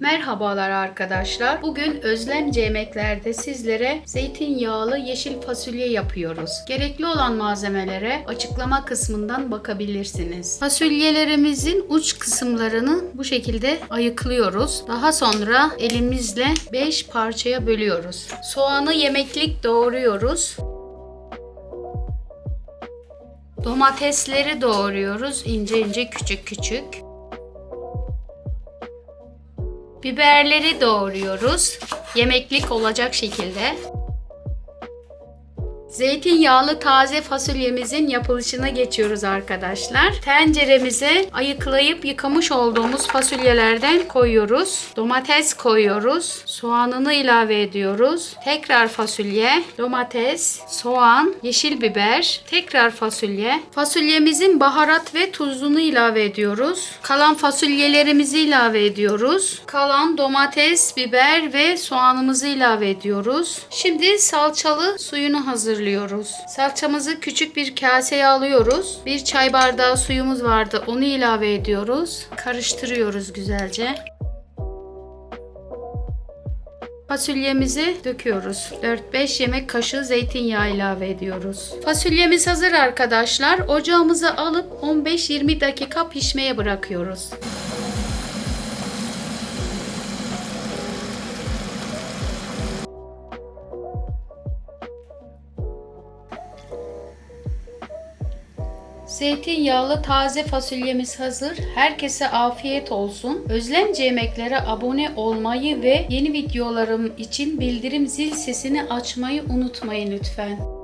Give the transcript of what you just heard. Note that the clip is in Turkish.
Merhabalar arkadaşlar. Bugün Özlemce Yemekler'de sizlere zeytinyağlı yeşil fasulye yapıyoruz. Gerekli olan malzemelere açıklama kısmından bakabilirsiniz. Fasulyelerimizin uç kısımlarını bu şekilde ayıklıyoruz. Daha sonra elimizle 5 parçaya bölüyoruz. Soğanı yemeklik doğruyoruz. Domatesleri doğruyoruz ince ince küçük küçük. Biberleri doğruyoruz. Yemeklik olacak şekilde. Zeytinyağlı taze fasulyemizin yapılışına geçiyoruz arkadaşlar. Tenceremize ayıklayıp yıkamış olduğumuz fasulyelerden koyuyoruz. Domates koyuyoruz. Soğanını ilave ediyoruz. Tekrar fasulye, domates, soğan, yeşil biber, tekrar fasulye. Fasulyemizin baharat ve tuzunu ilave ediyoruz. Kalan fasulyelerimizi ilave ediyoruz. Kalan domates, biber ve soğanımızı ilave ediyoruz. Şimdi salçalı suyunu hazırlıyoruz. Salçamızı küçük bir kaseye alıyoruz. Bir çay bardağı suyumuz vardı. Onu ilave ediyoruz. Karıştırıyoruz güzelce. Fasulyemizi döküyoruz. 4-5 yemek kaşığı zeytinyağı ilave ediyoruz. Fasulyemiz hazır arkadaşlar. Ocağımıza alıp 15-20 dakika pişmeye bırakıyoruz. Zeytinyağlı taze fasulyemiz hazır. Herkese afiyet olsun. Özlemci yemeklere abone olmayı ve yeni videolarım için bildirim zil sesini açmayı unutmayın lütfen.